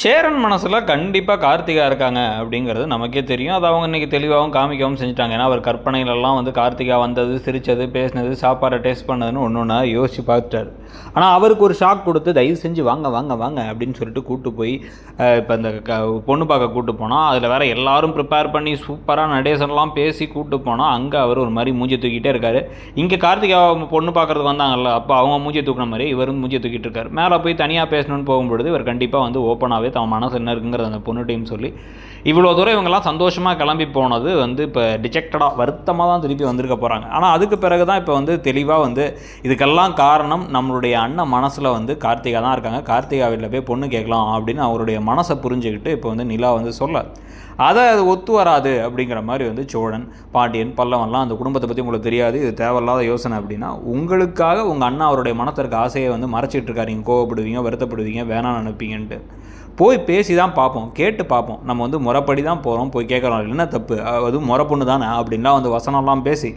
சேரன் மனசில் கண்டிப்பாக கார்த்திகா இருக்காங்க அப்படிங்கிறது நமக்கே தெரியும். அது அவங்க இன்றைக்கி தெளிவாகவும் காமிக்கவும் செஞ்சுட்டாங்க. ஏன்னா அவர் கற்பனையிலலாம் வந்து கார்த்திகா வந்தது சிரித்தது பேசினது சாப்பாடை டேஸ்ட் பண்ணதுன்னு ஒன்று ஒன்றா யோசிச்சு பார்த்துட்டாரு. ஆனால் அவருக்கு ஒரு ஷாக் கொடுத்து தயவு செஞ்சு வாங்க வாங்க வாங்க அப்படின்னு சொல்லிட்டு கூட்டு போய் இப்போ இந்த க பொண்ணு பார்க்க கூட்டு போனால் அதில் வேறு எல்லாரும் ப்ரிப்பேர் பண்ணி சூப்பராக நடேசன்லாம் பேசி கூட்டு போனால் அங்கே அவர் ஒரு மாதிரி மூஞ்சி தூக்கிட்டே இருக்காரு. இங்கே கார்த்திகா பொண்ணு பார்க்குறதுக்கு வந்தாங்கல்ல அப்போ அவங்க மூஞ்சி தூக்கின மாதிரி இவரும் மூஞ்சி தூக்கிட்டு இருக்காரு. மேலே போய் தனியாக பேசணும்னு போகும்பொழுது இவர் கண்டிப்பாக வந்து ஓப்பனாகவே தன் மனசு என்ன இருக்குங்கிறது அந்த பொண்ணுகிட்டையும் சொல்லி இவ்வளோ தூரம் இவங்கெல்லாம் சந்தோஷமாக கிளம்பி போனது வந்து இப்போ டிஜெக்டடாக வருத்தமாக தான் திருப்பி வந்திருக்க போகிறாங்க ஆனால் அதுக்கு பிறகு தான் இப்போ வந்து தெளிவாக வந்து இதுக்கெல்லாம் காரணம் நம்மளுடைய அண்ணன் மனசில் வந்து கார்த்திகா தான் இருக்காங்க. கார்த்திகா வீட்டில் போய் பொண்ணு கேட்கலாம் அப்படின்னு அவருடைய மனசை புரிஞ்சுக்கிட்டு இப்போ வந்து நிலா வந்து சொல்ல அதை அது ஒத்து வராது அப்படிங்கிற மாதிரி வந்து சோழன் பாண்டியன் பல்லவன்லாம் அந்த குடும்பத்தை பற்றி உங்களுக்கு தெரியாது இது தேவையில்லாத யோசனை அப்படின்னா உங்களுக்காக உங்கள் அண்ணா அவருடைய மனத்திற்கு ஆசையை வந்து மறைச்சிட்டு இருக்காரு. நீங்கள் கோவப்படுவீங்க வருத்தப்படுவீங்க வேணாம்னு நினைப்பீங்கன்ட்டு. போய் பேசி தான் பார்ப்போம் கேட்டு பார்ப்போம். நம்ம வந்து முறைப்படி தான் போகிறோம் போய் கேட்குறோம். என்ன தப்பு? அதுவும் முறை பொண்ணு தானே அப்படின்லாம் வந்து வசனம்லாம் பேசி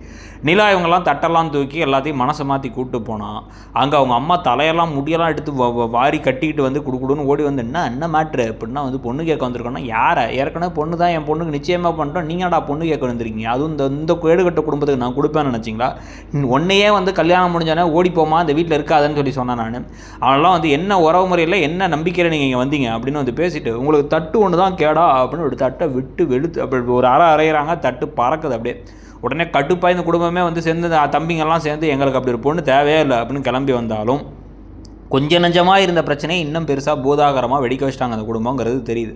நிலா இவங்கெல்லாம் தட்டெல்லாம் தூக்கி எல்லாத்தையும் மனசை மாற்றி கூப்பிட்டு போனால் அங்கே அவங்க அம்மா தலையெல்லாம் முடியெல்லாம் எடுத்து வ- வ- வாரி கட்டிக்கிட்டு வந்து கொடுக்குடுன்னு ஓடி வந்து என்ன என்ன மேட்ரு அப்படின்னா வந்து பொண்ணு கேட்க வந்திருக்கோன்னா யாரை? ஏற்கனவே பொண்ணு தான் என் பொண்ணுக்கு நிச்சயமாக பண்ணிட்டோம் நீங்கடா பொண்ணு கேட்க வந்திருக்கீங்க? அதுவும் இந்த இந்த கேடுகட்ட குடும்பத்துக்கு நான் கொடுப்பேன்னு நினச்சிங்களா? ஒன்னையே வந்து கல்யாணம் முடிஞ்சானே ஓடி போமா வீட்டில் இருக்காதுன்னு சொல்லி சொன்னேன் நான். அவனெல்லாம் வந்து என்ன உறவு முறையில் என்ன நம்பிக்கையில் நீங்கள் இங்கே வந்தீங்க? அப்படின்னு வந்து பேசிட்டு உங்களுக்கு தட்டு ஒன்று தான் கேடா அப்படின்னு ஒரு தட்டை விட்டு வெளுத்து அப்படி ஒரு அரை அரைகிறாங்க தட்டு பறக்குது அப்படியே. உடனே கட்டுப்பாய் இந்த குடும்பமே வந்து சேர்ந்து தம்பிங்கெல்லாம் சேர்ந்து எங்களுக்கு அப்படி ஒரு பொண்ணு தேவையே இல்லை அப்படின்னு கிளம்பி வந்தாலும் கொஞ்ச நஞ்சமாக இருந்த பிரச்சனையை இன்னும் பெருசாக பூதாகரமாக வெடிக்க வச்சிட்டாங்க அந்த குடும்பங்கிறது தெரியுது.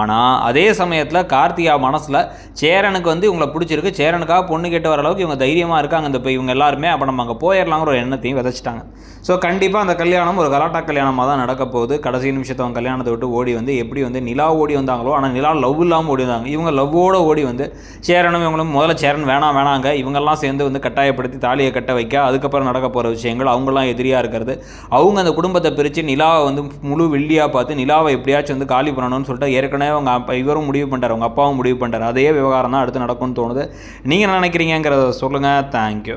ஆனால் அதே சமயத்தில் கார்த்திகா மனசில் சேரனுக்கு வந்து இவங்களை பிடிச்சிருக்கு. சேரனுக்காக பொண்ணு கேட்டு வர அளவுக்கு இவங்க தைரியமாக இருக்காங்க. இந்த இப்போ இவங்க எல்லாருமே அப்போ நம்ம அங்கே போயிடலாங்கிற ஒரு எண்ணத்தையும் விதைச்சிட்டாங்க. ஸோ கண்டிப்பாக அந்த கல்யாணம் ஒரு கலாட்டா கல்யாணமாக தான் நடக்க போகுது. கடைசி நிமிஷத்தை அவங்க கல்யாணத்தை விட்டு ஓடி வந்து எப்படி வந்து நிலா ஓடி வந்தாங்களோ ஆனால் நிலா லவ் இல்லாமல் ஓடி வந்தாங்க. இவங்க லவ்வோடு ஓடி வந்து சேரனும் இவங்களும் முதல்ல சேரன் வேணாம் வேணாங்க. இவங்கெல்லாம் சேர்ந்து வந்து கட்டாயப்படுத்தி தாலியை கட்ட வைக்க அதுக்கப்புறம் நடக்க போகிற விஷயங்கள் அவங்களாம் எதிரியாக இருக்கிறது. அவங்க அந்த அந்த குடும்பத்தை பிரித்து நிலாவை வந்து முழு வெள்ளியாக பார்த்து நிலாவை எப்படியாச்சும் வந்து காலி பண்ணணும்னு சொல்லிட்டு ஏற்கனவே அவங்க அப்பா இவரும் முடிவு பண்ணிட்டார் அவங்க அப்பாவும் முடிவு பண்ணிட்டார். அதே விவகாரம் தான் அடுத்து நடக்கும்னு தோணுது. நீங்கள் என்ன நினைக்கிறீங்கிறத சொல்லுங்கள் தேங்க்யூ